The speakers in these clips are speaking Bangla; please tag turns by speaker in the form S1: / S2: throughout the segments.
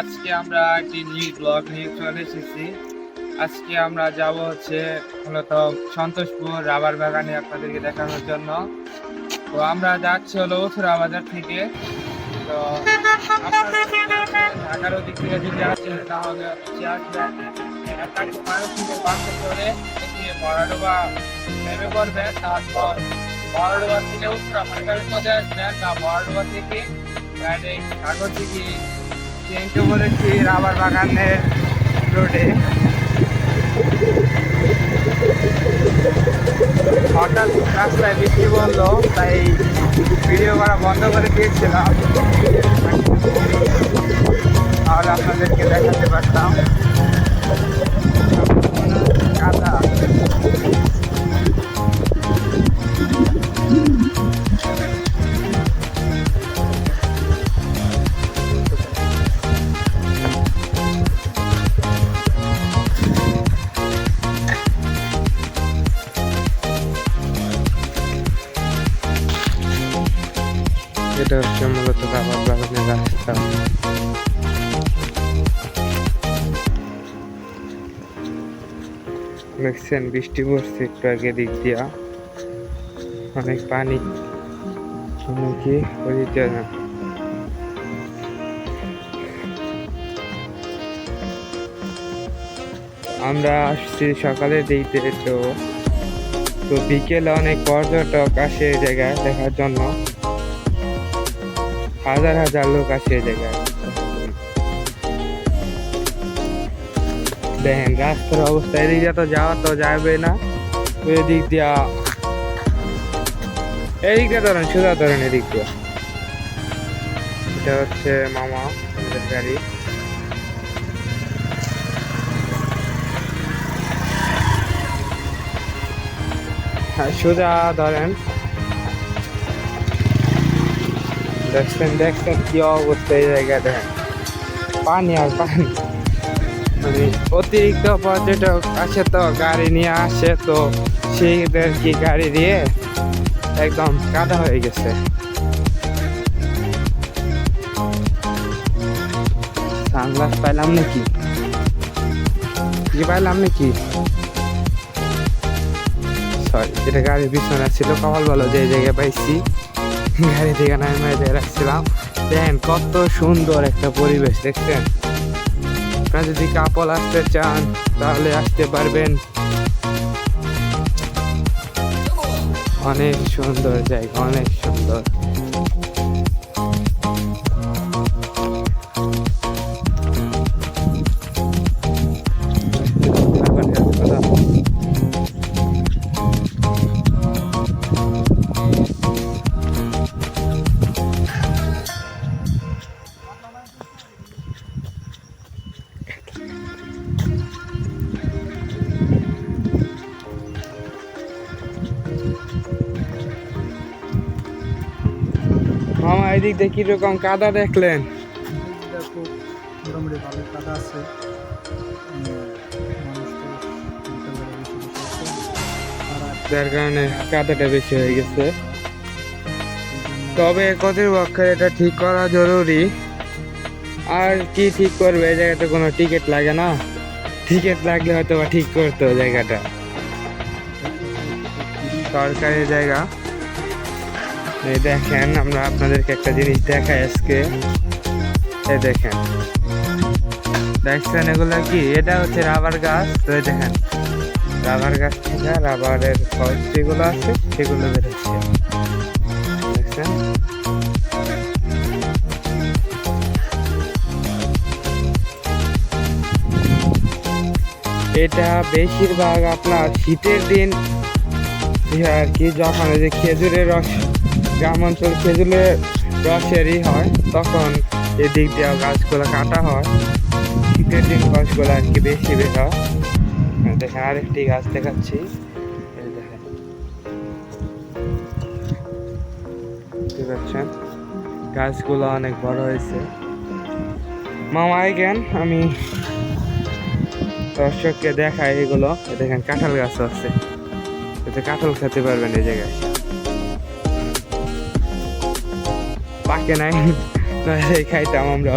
S1: আজকে আমরা একটি নিউ ব্লগ নিয়ে চলে এসেছি। আজকে আমরা যাব হচ্ছে মূলত সন্তোষপুর রাবার বাগানে আপনাদেরকে দেখানোর জন্য। তো আমরা যাচ্ছি হলো উথুরা বাজার থেকে। তো ঢাকার ওদিক থেকে যদি আসেন তাহলে বড়াডোবা তারপর থেকে উত্তরা মধ্যে আসবেন বা বড়াডোবা থেকে থেকে চেঞ্জে বলেছি রাবার বাগানের রোডে হঠাৎ রাস্তায় বৃষ্টি বলল তাই ভিডিও করা বন্ধ করে দিয়েছিলাম। আর আপনাদেরকে দেখাতে পারতাম। কাদা দেখছেন, বৃষ্টি পড়ছে একটু আগে দিক দিয়া। অনেক পানি। আমরা আসছি সকালে দিতে তো। তো বিকেলে অনেক পর্যটক আসে এই জায়গায় দেখার জন্য। হাজার হাজার লোক আসে এই জায়গায়। দেখেন, রাস্তার অবস্থা, এদিক দিয়ে তো যাওয়া তো যাবে না। এদিক দিয়া এদিক ধরেন, সোজা ধরেন এদিক দিয়ে। এটা হচ্ছে মামা গাড়ি। হ্যাঁ সোজা ধরেন। দেখছেন দেখছেন কি অবস্থা এই জায়গা দেখেন। পানি আর পানি। অতিরিক্ত পর্যটক আসে তো গাড়ি নিয়ে আসে তো সেইদের কি গাড়ি দিয়ে একদম কাদা হয়ে গেছে? সানগ্লাস পাইলাম নাকি? কি পাইলাম নাকি? সরি যেটা গাড়ির পিছনে ছিল। কপাল ভালো যে জায়গায় পাইছি। গাড়ি থেকে নামে রাখছিলাম দেখেন কত সুন্দর একটা পরিবেশ, দেখছেন? আপনারা যদি কাপল আসতে চান তাহলে আসতে পারবেন। অনেক সুন্দর জায়গা অনেক সুন্দর। এদিক দিয়ে কীরকম কাদা দেখলেন?
S2: মোটামুটি ভালো কাদা আছে।
S1: যার কারণে কাদাটা বেশি হয়ে গেছে। তবে কর্তৃপক্ষের এটা ঠিক করা জরুরি। আর কি ঠিক করবে এই জায়গাতে কোনো টিকিট লাগে না? টিকিট লাগলে হয়তো বা ঠিক করতো জায়গাটা। সরকারি জায়গা। এই দেখেন, আমরা আপনাদেরকে একটা জিনিস দেখাই আজকে। এই দেখেন। দেখছেন এগুলো কি? এটা হচ্ছে রাবার গাছ। তো দেখেন, রাবার গাছ থেকে রাবারের ফল যেগুলো আছে, সেগুলো বেরোচ্ছে দেখছেন? এটা বেশিরভাগ আপনার শীতের দিন আর কি, যখন যে খেজুরের রস গ্রাম অঞ্চল খেজুরের রসেরই হয়, তখন এদিক দিয়ে গাছগুলো কাটা হয়। শীতের দিন গাছগুলো আর কি বেশি বের হয়। দেখেন আরেকটি গাছ দেখাচ্ছি। দেখতে গাছগুলো অনেক বড় হয়েছে। মামা জ্ঞান আমি দর্শককে দেখাই এগুলো। দেখেন, কাঁঠাল গাছ আছে। এতে কাঁঠাল খেতে পারবেন এই জায়গায়। পাকে নাই নইলে খাইতাম আমরা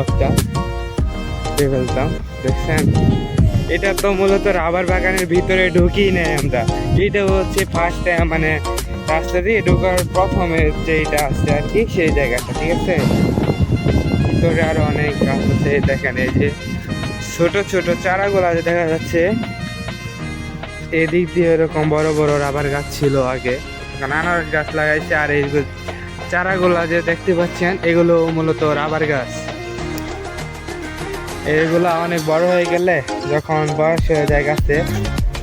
S1: খেয়ে ফেলতাম, দেখছেন? এটা তো মূলত রাবার বাগানের ভিতরে ঢুকি নেই আমরা। এটা হচ্ছে ফার্স্ট টাইম মানে রাস্তা দিয়ে ঢোকার প্রথমে যেটা আছে আর কি, সেই জায়গাটা, ঠিক আছে? ভিতরে আরও অনেক গাছ আছে, দেখেন এই যে ছোট ছোট চারাগুলা দেখা যাচ্ছে। এদিক দিয়ে এরকম বড় বড় রাবার গাছ ছিল আগে। আনারস গাছ লাগাইছে আর এই চারাগুলা যে দেখতে পাচ্ছেন, এগুলো মূলত রাবার গাছ। এগুলা অনেক বড় হয়ে গেলে যখন বয়স হয়ে যায় গাছে,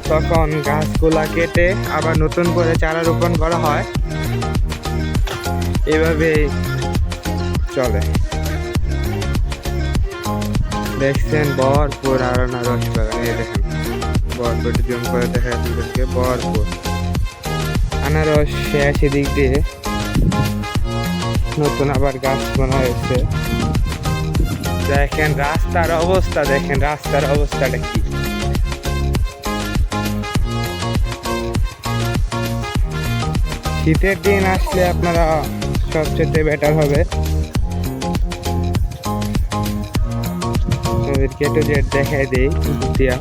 S1: তখন গাছগুলা কেটে আবার নতুন করে চারা রোপণ করা হয়। এভাবেই চলে। দেখছেন, ভরপুর আর আনারস বাগান এই দেখেন। করে দেখা আপনাদেরকে, ভরপুর। আনারস শেষ এদিক দিয়ে নতুন আবার গাছ বানা হয়েছে দেখেন রাস্তার অবস্থা, দেখেন রাস্তার অবস্থাটা কি। শীতের দিন আসলে আপনারা সবচেয়ে বেটার হবে। আপনাদেরকে একটু দেখাই দিই দিয়া।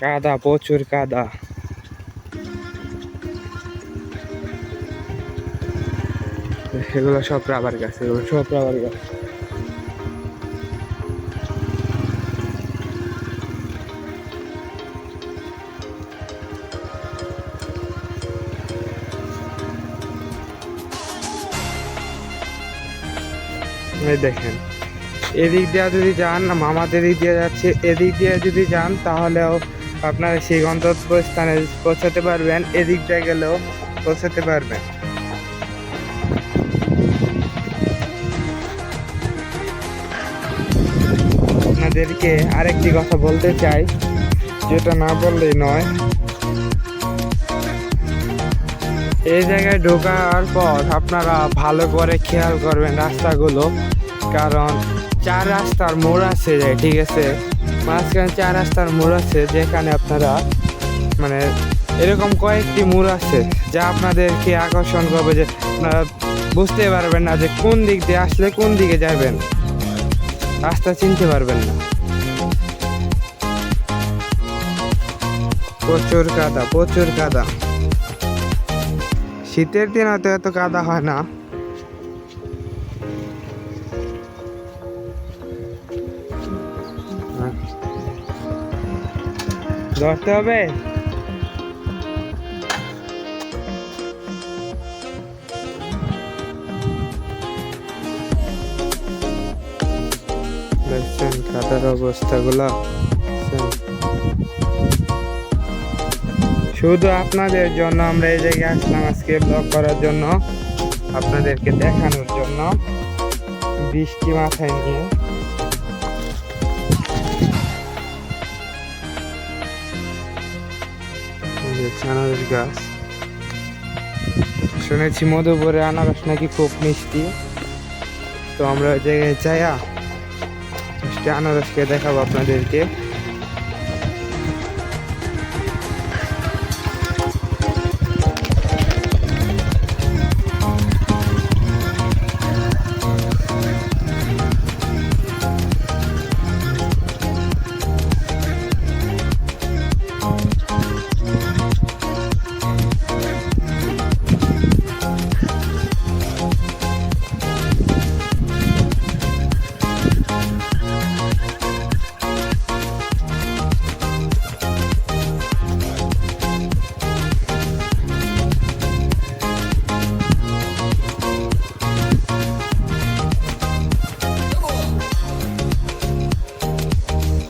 S1: কাদা প্রচুর কাদা। এগুলো সব রাবার গাছ এগুলো সব রাবার গাছ। দেখেন। এদিক দিয়ে যদি যান, মামাদের এদিক দিয়ে যাচ্ছে, এদিক দিয়ে যদি যান, তাহলেও আপনারা সেই গন্তব্য স্থানে পৌঁছাতে পারবেন, এদিক দিয়ে গেলেও পৌঁছাতে পারবেন। আপনাদেরকে আরেকটি কথা বলতে চাই, যেটা না বললেই নয়। এই জায়গায় ঢোকার পর আপনারা ভালো করে খেয়াল করবেন রাস্তাগুলো, কারণ চার রাস্তার মোড় আছে ঠিক আছে? মাঝখানে চার রাস্তার মোড় আছে, যেখানে আপনারা মানে এরকম কয়েকটি মোড় আছে যা আপনাদেরকে আকর্ষণ করবে যে আপনারা বুঝতে পারবেন না যে কোন দিক দিয়ে আসলে কোন দিকে যাবেন। রাস্তা চিনতে পারবেন না। প্রচুর কাদা প্রচুর কাদা। শীতের দিন হয়তো এত কাদা হয় না। ধরতে হবে। শুধু আপনাদের জন্য আমরা এই জায়গায় আসলাম আজকে ব্লগ করার জন্য। আপনাদেরকে দেখানোর জন্য। বৃষ্টি মাথায় নিয়ে। আনারস গাছ। শুনেছি মধুপুরে আনারস নাকি খুব মিষ্টি। তো আমরা ওই জায়গায় যাইয়া আনারসকে দেখাবো আপনাদেরকে।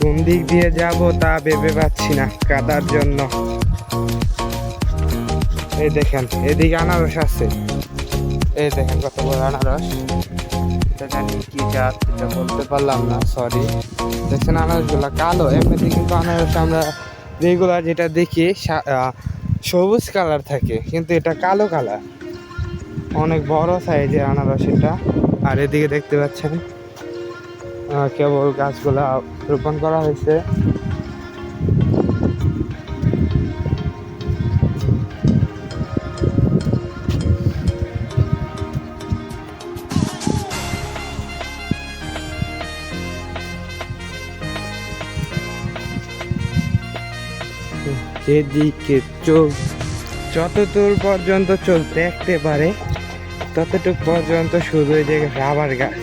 S1: কোন দিক দিয়ে যাব তা ভেবে পাচ্ছি না কাদার জন্য। এই দেখেন, এদিকে আনারস আছে। এই দেখেন কত বড় আনারস। এটা বলতে পারলাম না সরি দেখছেন আনারসগুলো কালো, এমনিতে কিন্তু আনারস আমরা রেগুলার যেটা দেখি সবুজ কালার থাকে, কিন্তু এটা কালো কালার অনেক বড় সাইজের আনারস এটা। আর এদিকে দেখতে পাচ্ছেন কেবল গাছগুলা রোপণ করা হয়েছে। এদিকে চোখ যতদূর পর্যন্ত চোখ দেখতে পারে, ততটুক পর্যন্ত শুধু এই যে রাবার গাছ।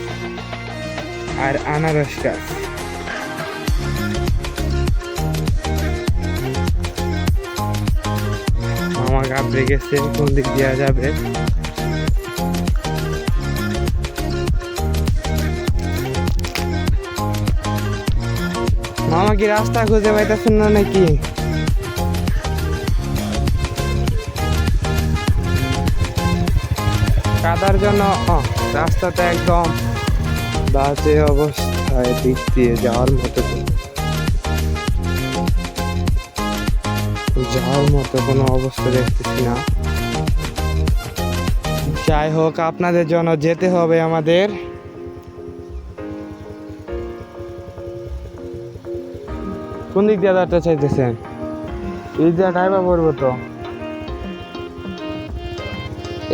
S1: আর আনারস গাছ। মামা গাবড়ে গেছে কোন দিক দেওয়া যাবে? মামা কি রাস্তা খুঁজে পাইতেছেন না নাকি? কাদার জন্য রাস্তাটা একদম বাজে অবস্থায় দিক দিয়ে যাওয়ার মতো যাওয়ার মতো কোনো অবস্থা দেখতেছি না। যাই হোক, আপনাদের জন্য যেতে হবে আমাদের। কোন দিক দিয়ে যাতে চাইতেছেন? এই দিয়ে ড্রাইভার পড়ব তো।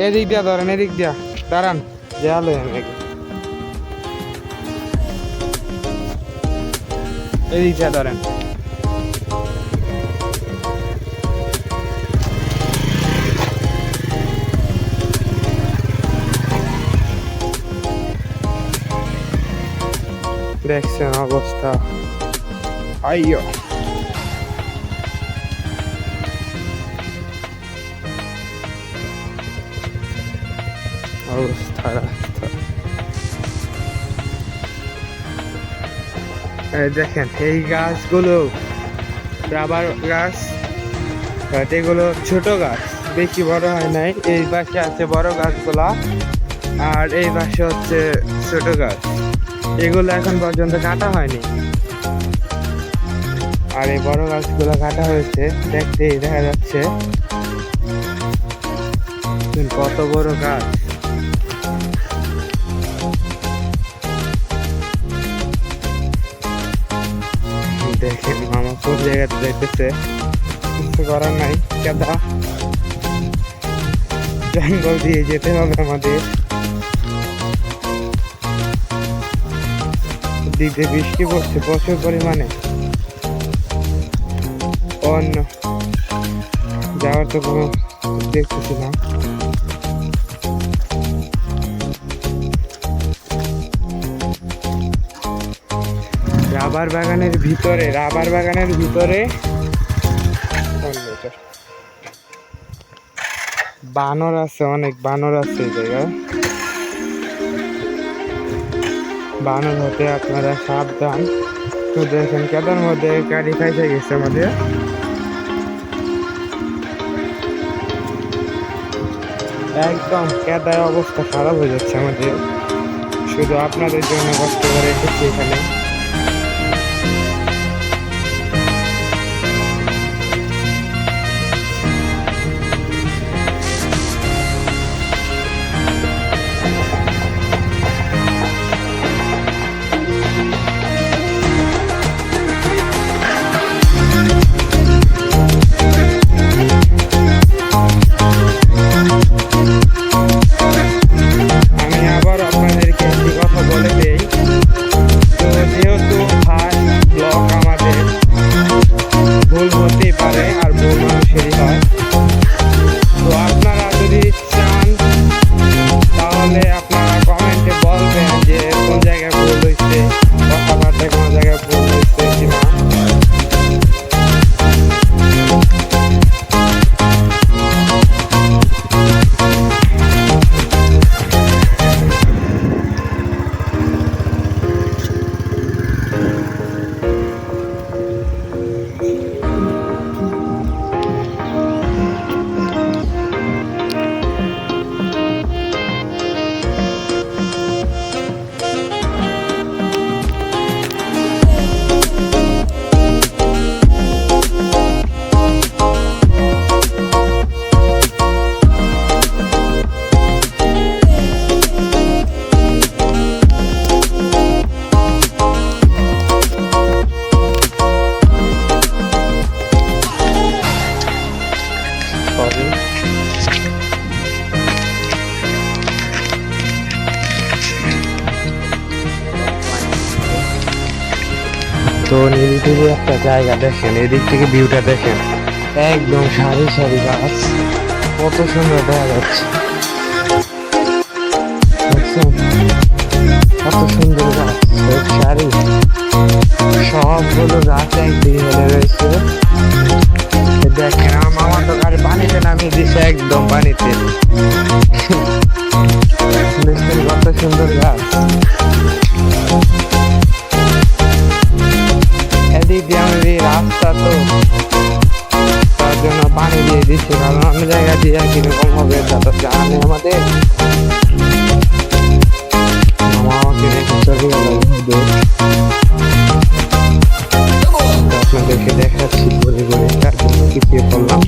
S1: এদিক দিয়া ধরেন, এদিক দিয়া। দাঁড়ান যে আলো এদিক দিয়া ধরেন দেখছেন অবস্থা আইয়ো অবস্থা দেখেন, এই গাছগুলো রাবার গাছ এগুলো ছোট গাছ, বেশি বড় হয় নাই। এই পাশে আছে বড় গাছগুলা, আর এই পাশে হচ্ছে ছোট গাছ। এগুলো এখন পর্যন্ত কাটা হয়নি। আর এই বড় গাছগুলো কাটা হয়েছে, দেখতেই দেখা যাচ্ছে। কত বড় গাছ। জায়গাতে যাইতেছে। কিছু করার নাই কেদা জঙ্গল দিয়ে যেতে হবে আমাদের। দিকে বৃষ্টি পড়ছে প্রচুর পরিমাণে। অন্য। যাওয়ার তো কোনো দেখতেছি রাবার বাগানের ভিতরে, রাবার বাগানের ভিতরে। বানর আছে, অনেক বানর আছে এই জায়গায়। বানর হতে আপনারা সাবধান। তো দেখেন, কেদার মধ্যে গাড়ি খাইতে গেছে আমাদের। একদম কেদার অবস্থা খারাপ হয়ে যাচ্ছে আমাদের। শুধু আপনাদের জন্য কষ্ট করে এসেছি এখানে। নিরিবিলি একটা জায়গা দেখেন, এদিক থেকে ভিউটা দেখেন। একদম সারি সারি গাছ। কত সুন্দর দেখা যাচ্ছে। কত সুন্দর গাছ সারি। সবগুলো গাছ একদিকে হেলে রয়েছে। দেখেন, আমার তো গাড়ি পানিতে নামিয়ে দিছে, একদম পানিতে। তো তার জন্য পানি দিয়ে দিচ্ছে, কারণ অন্য জায়গা দিয়ে কীরকম হবে তা তো নেই আমাদের। দেখাচ্ছি, ঘুরে ঘুরে তার জন্য পিছিয়ে পড়লাম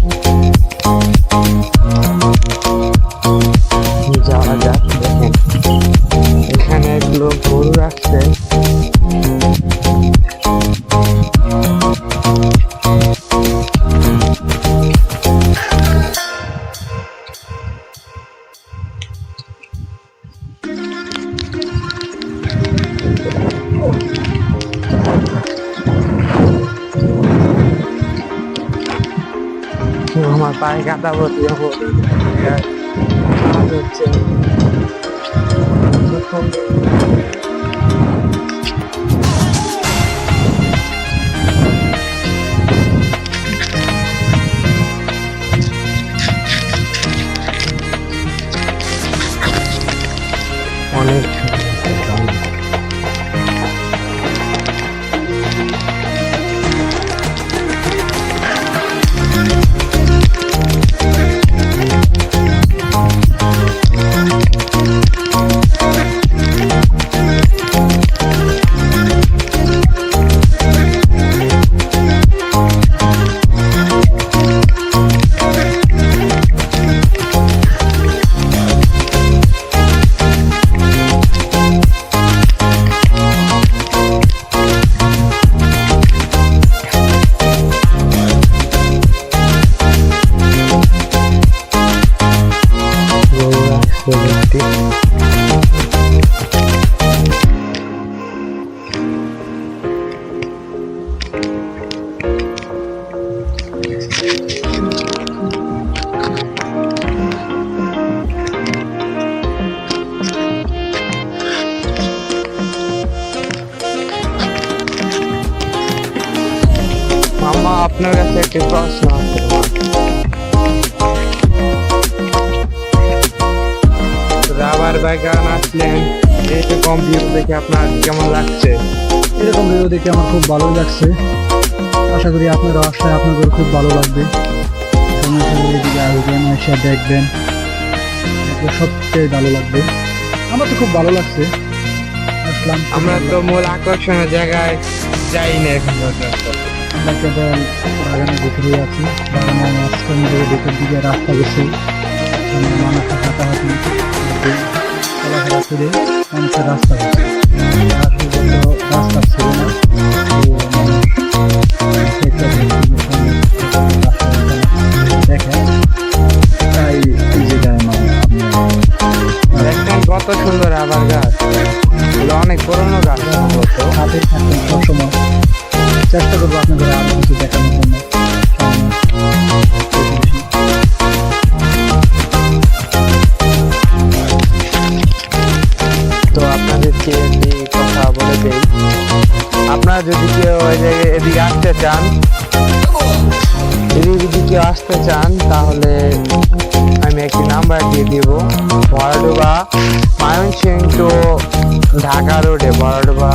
S1: আমার পায়ে কাদা ভর্তি হচ্ছে রাবার বাগান আসলেন। এরকম ভিউ দেখে আপনার কেমন লাগছে?
S2: এরকম ভিডিও দেখে আমার খুব ভালো লাগছে। আশা করি আপনারা আসলে আপনাদের খুব ভালো লাগবে। এদিকে আসবেন এসে দেখবেন। সবচেয়ে ভালো লাগবে। আমার তো খুব ভালো লাগছে। আসলাম।
S1: আমরা তো মূল আকর্ষণের জায়গায় যাই না এখন
S2: আমরা কেবল বাগানের ভিতরেই আছি। বাগানের মাঝখান থেকে ভিতর দিকে রাস্তা গেছে। মানুষের হাঁটাহাঁটি চলাফেরা করে মানুষের রাস্তা আর রাস্তা
S1: কত সুন্দর রাবার গাছ। অনেক পুরনো গাছ।
S2: হাতে সবসময় চেষ্টা করব আপনাদের আরও কিছু দেখানোর জন্য।
S1: আপনাদেরকে একটি কথা বলে দেই। আপনারা যদি কেউ ওই জায়গায় এদিকে আসতে চান, এদিকে যদি কেউ আসতে চান, তাহলে আমি একটি নাম্বার দিয়ে দিব। বড়ডোবা ময়মনসিং টু ঢাকা রোডে, বড়ডোবা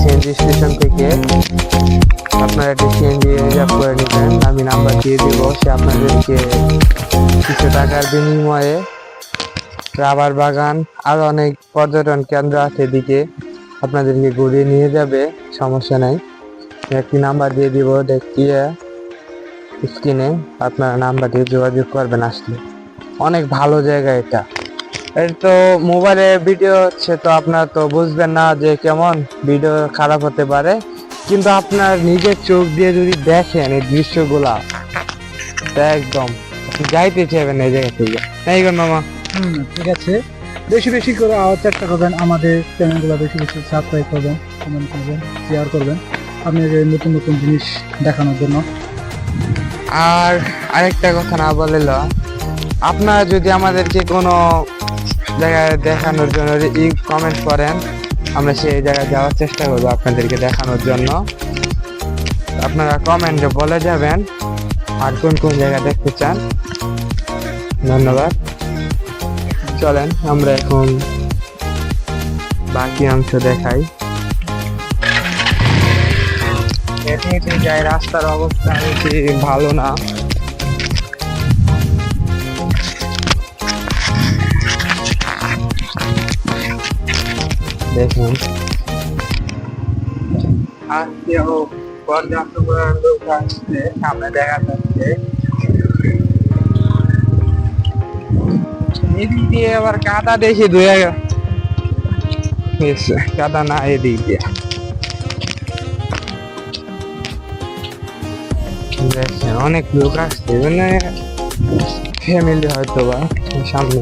S1: সিএনজি স্টেশন থেকে আপনারা একটি সিএনজি রিজার্ভ করে নেবেন। আমি নাম্বার দিয়ে দিব। সে আপনাদেরকে কিছু টাকার বিনিময়ে রাবার বাগান আর অনেক পর্যটন কেন্দ্র আছে এদিকে। আপনাদেরকে ঘুরিয়ে নিয়ে যাবে, সমস্যা নাই। একটি নাম্বার দিয়ে দিব দেখিয়ে স্ক্রিনে আপনারা নাম্বার দিয়ে যোগাযোগ করবেন আসলে। অনেক ভালো জায়গা এটা। এটা তো মোবাইলে ভিডিও হচ্ছে তো আপনারা তো বুঝবেন না যে কেমন ভিডিও খারাপ হতে পারে। কিন্তু আপনার নিজের চোখ দিয়ে যদি দেখেন এই দৃশ্যগুলা, একদম যাইতে চাইবেন এই জায়গা থেকে। মামা।
S2: হুম, ঠিক আছে। বেশি বেশি করে আওয়াজ চেষ্টা করবেন আমাদের চ্যানেলগুলো বেশি বেশি সাবস্ক্রাইব করবেন কমেন্ট করবেন শেয়ার করবেন। আপনাদের নতুন নতুন জিনিস দেখানোর জন্য।
S1: আর আরেকটা কথা না বলে ল, আপনারা যদি আমাদেরকে কোনো জায়গায় দেখানোর জন্য কমেন্ট করেন আমরা সেই জায়গায় যাওয়ার চেষ্টা করব আপনাদেরকে দেখানোর জন্য। আপনারা কমেন্টে বলে যাবেন আর কোন কোন জায়গা দেখতে চান। ধন্যবাদ। চলেন আমরা এখন বাকি অংশ দেখাই। হেঁটে হেঁটে যাই রাস্তার অবস্থা বেশি ভালো না। দেখুন। আজকেও পর্যাপ্ত পরিমাণ লোক আসছে সামনে দেখা যাচ্ছে। এদিক দিয়ে আবার কাদা দেখি দুই গেছে কাদা না এদিক দিয়ে দেখছেন অনেক লোক আসছে মানে ফ্যামিলি হয়তো বা সামনে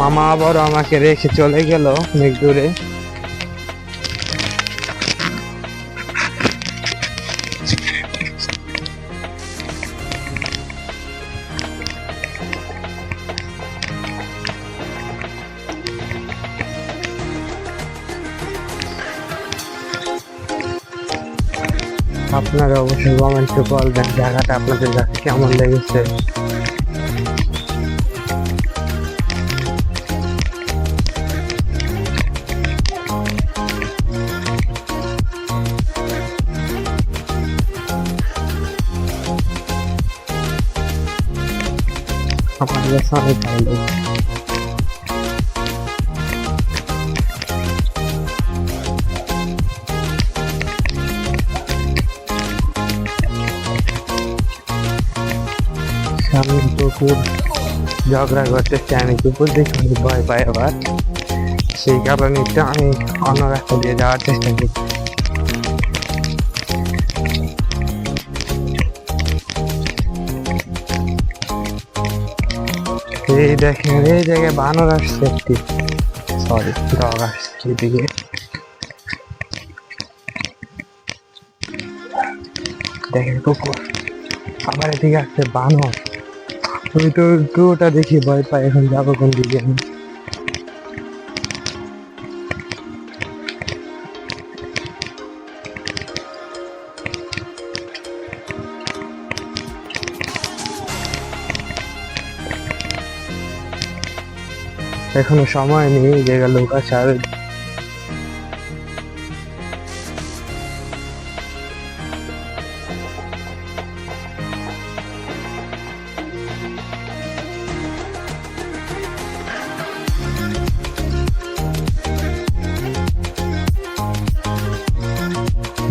S1: মামা আবার আমাকে রেখে চলে গেল অনেক দূরে। আপনারা অবশ্যই কমেন্টে বলবেন জায়গাটা আপনাদের কাছে কেমন লেগেছে। আমার কাছে অনেক ভালো লেগেছে সামনে কুকুর ঝগড়া করতেছে আমি কুকুর দেখে আমি ভয় পাই আবার সেই কারণে একটু আমি এই দেখেন, এই জায়গায় বানর আসছে একটি। সরি ডগ আসছে এদিকে। দেখেন কুকুর আবার এদিকে আসছে বানর। তুই তো দুটা দেখি, ভয় পাই, এখন যাব কোন দিকে। আমি এখনও সময় নেই জায়গা লোক আছে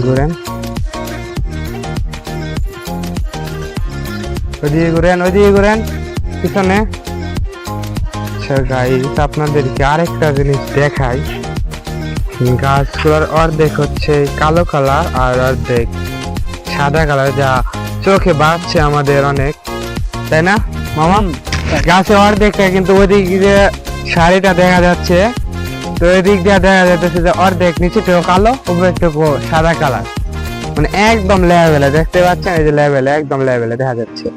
S1: ঘুরেন। ওইদিকে ঘুরেন ওইদিকে ঘুরেন পিছনে। আচ্ছা গাইস আপনাদেরকে আরেকটা জিনিস দেখাই। গাছগুলোর অর্ধেক হচ্ছে কালো কালার আর অর্ধেক সাদা কালার যা চোখে বাজছে আমাদের অনেক তাই না? মামা গাছের অর্ধেকটা কিন্তু ওইদিক দিয়ে শাড়িটা দেখা যাচ্ছে। তো এদিক দিয়ে দেখা যাচ্ছে যে অর্ধেক নিচেটাও কালো উপরেরটুকু সাদা কালার। মানে একদম লেভেলে দেখতে পাচ্ছেন? এই যে লেভেলে একদম লেভেলে দেখা যাচ্ছে।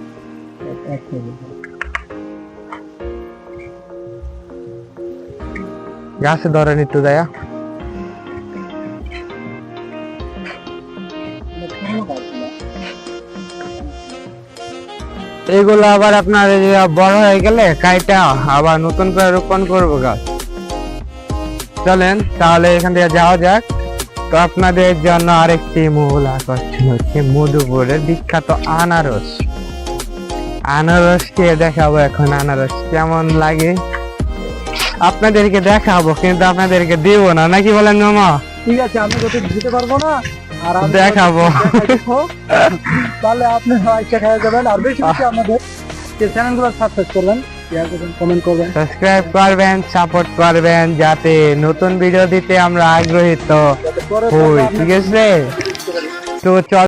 S1: গাছে ধরেন একটু দেয়া এগুলো আবার আপনার বড় হয়ে গেলে কাইটা আবার নতুন করে রোপণ করব গাছ। চলেন, তাহলে এখান থেকে যাওয়া যাক। তো আপনাদের জন্য আরেকটি মূল আকর্ষণ হচ্ছে মধুপুরের বিখ্যাত আনারস। আনারস খেয়ে দেখাবো এখন, আনারস কেমন লাগে? আপনাদেরকে দেখাবো কিন্তু আপনাদেরকে দিব না। নাকি বলেন মামা?
S2: ঠিক আছে আমি যত দিতে পারব না। আর
S1: দেখাবো।
S2: তাহলে আপনি খাওয়া যাবেন আর বেশি বেশি আমাদের চ্যানেলগুলো সাবস্ক্রাইব করবেন কমেন্ট করবেন
S1: সাবস্ক্রাইব করবেন। সাপোর্ট করবেন যাতে নতুন ভিডিও দিতে আমরা
S2: পরে
S1: হই ঠিক আছে? তো চল